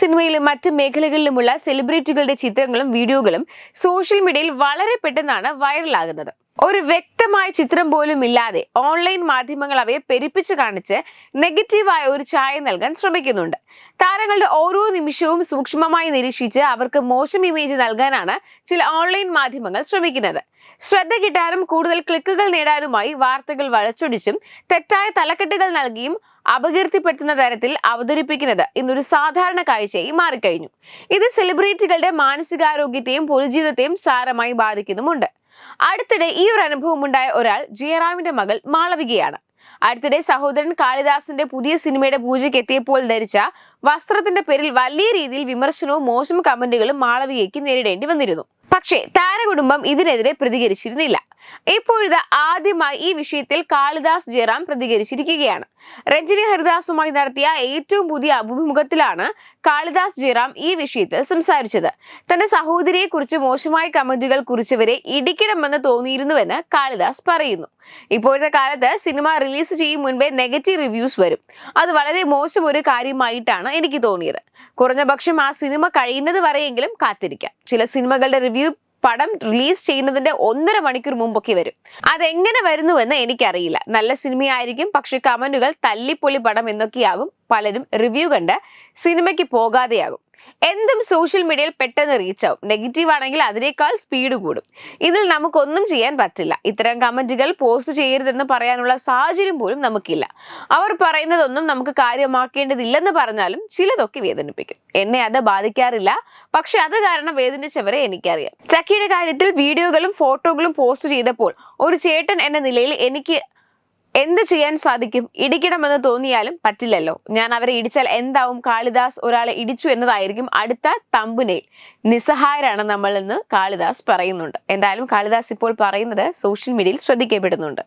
സിനിമയിലും മറ്റ് മേഖലകളിലുമുള്ള സെലിബ്രിറ്റികളുടെ ചിത്രങ്ങളും വീഡിയോകളും സോഷ്യൽ മീഡിയയിൽ വളരെ പെട്ടെന്നാണ് വൈറലാകുന്നത്. ഒരു വ്യക്തമായ ചിത്രം പോലും ഇല്ലാതെ ഓൺലൈൻ മാധ്യമങ്ങൾ അവയെ പെരുപ്പിച്ച് കാണിച്ച് നെഗറ്റീവായ ഒരു ചായ നൽകാൻ ശ്രമിക്കുന്നുണ്ട്. താരങ്ങളുടെ ഓരോ നിമിഷവും സൂക്ഷ്മമായി നിരീക്ഷിച്ച് അവർക്ക് മോശം ഇമേജ് നൽകാനാണ് ചില ഓൺലൈൻ മാധ്യമങ്ങൾ ശ്രമിക്കുന്നത്. ശ്രദ്ധ കിട്ടാനും കൂടുതൽ ക്ലിക്കുകൾ നേടാനുമായി വാർത്തകൾ വളച്ചൊടിച്ചും തെറ്റായ തലക്കെട്ടുകൾ നൽകിയും അപകീർത്തിപ്പെടുത്തുന്ന തരത്തിൽ അവതരിപ്പിക്കുന്നത് ഇന്നൊരു സാധാരണ കാഴ്ചയായി മാറിക്കഴിഞ്ഞു. ഇത് സെലിബ്രിറ്റികളുടെ മാനസികാരോഗ്യത്തെയും പൊതുജീവിതത്തെയും സാരമായി ബാധിക്കുന്നുമുണ്ട്. അടുത്തിടെ ഈ ഒരു അനുഭവം ഉണ്ടായ ഒരാൾ ജയറാമിന്റെ മകൾ മാളവികയാണ്. അടുത്തിടെ സഹോദരൻ കാളിദാസിന്റെ പുതിയ സിനിമയുടെ പൂജയ്ക്ക് എത്തിയപ്പോൾ ധരിച്ച വസ്ത്രത്തിന്റെ പേരിൽ വലിയ രീതിയിൽ വിമർശനവും മോശം കമന്റുകളും മാളവികയ്ക്ക് നേരിടേണ്ടി വന്നിരുന്നു. പക്ഷേ താരകുടുംബം ഇതിനെതിരെ പ്രതികരിച്ചിരുന്നില്ല. ഇപ്പോഴിത് ആദ്യമായി ഈ വിഷയത്തിൽ കാളിദാസ് ജയറാം പ്രതികരിച്ചിരിക്കുകയാണ്. രഞ്ജിനി ഹരിദാസുമായി നടത്തിയ ഏറ്റവും പുതിയ അഭിമുഖത്തിലാണ് കാളിദാസ് ജയറാം ഈ വിഷയത്തിൽ സംസാരിച്ചത്. തന്റെ സഹോദരിയെ കുറിച്ച് മോശമായ കമന്റുകൾ കുറിച്ചവരെ ഇടിക്കണമെന്ന് തോന്നിയിരുന്നുവെന്ന് കാളിദാസ് പറയുന്നു. ഇപ്പോഴത്തെ കാലത്ത് സിനിമ റിലീസ് ചെയ്യും മുൻപേ നെഗറ്റീവ് റിവ്യൂസ് വരും. അത് വളരെ മോശം ഒരു കാര്യമായിട്ടാണ് എനിക്ക് തോന്നിയത്. കുറഞ്ഞ പക്ഷം ആ സിനിമ കഴിയുന്നത് വരെയെങ്കിലും കാത്തിരിക്കാം. ചില സിനിമകളുടെ റിവ്യൂ പടം റിലീസ് ചെയ്യുന്നതിന്റെ ഒന്നര മണിക്കൂർ മുമ്പൊക്കെ വരും. അതെങ്ങനെ വരുന്നുവെന്ന് എനിക്കറിയില്ല. നല്ല സിനിമയായിരിക്കും പക്ഷെ കമന്റുകൾ തല്ലിപ്പൊളി പടം എന്നൊക്കെയാകും പലരും റിവ്യൂ കണ്ട് സിനിമയ്ക്ക് പോകാതെയാകും എന്തും സോഷ്യൽ മീഡിയയിൽ പെട്ടെന്ന് റീച്ച് ആവും. നെഗറ്റീവ് ആണെങ്കിൽ അതിനേക്കാൾ സ്പീഡ് കൂടും. ഇതിൽ നമുക്കൊന്നും ചെയ്യാൻ പറ്റില്ല. ഇത്തരം കമന്റുകൾ പോസ്റ്റ് ചെയ്യരുതെന്ന് പറയാനുള്ള സാഹചര്യം പോലും നമുക്കില്ല. അവർ പറയുന്നതൊന്നും നമുക്ക് കാര്യമാക്കേണ്ടതില്ലെന്ന് പറഞ്ഞാലും ചിലതൊക്കെ വേദനിപ്പിക്കും. എന്നെ അത് ബാധിക്കാറില്ല. പക്ഷെ അത് കാരണം വേദനിച്ചവരെ എനിക്കറിയാം. ചക്കിയുടെ കാര്യത്തിൽ വീഡിയോകളും ഫോട്ടോകളും പോസ്റ്റ് ചെയ്തപ്പോൾ ഒരു ചേട്ടൻ എന്ന നിലയിൽ എനിക്ക് എന്ത് ചെയ്യാൻ സാധിക്കും? ഇടിക്കണമെന്ന് തോന്നിയാലും പറ്റില്ലല്ലോ. ഞാൻ അവരെ ഇടിച്ചാൽ എന്താവും? കാളിദാസ് ഒരാളെ ഇടിച്ചു എന്നതായിരിക്കും അടുത്ത തമ്പുനെ നിസ്സഹായരാണ് നമ്മൾ എന്ന് കാളിദാസ് പറയുന്നുണ്ട്. എന്തായാലും കാളിദാസ് ഇപ്പോൾ പറയുന്നത് സോഷ്യൽ മീഡിയയിൽ ശ്രദ്ധിക്കപ്പെടുന്നുണ്ട്.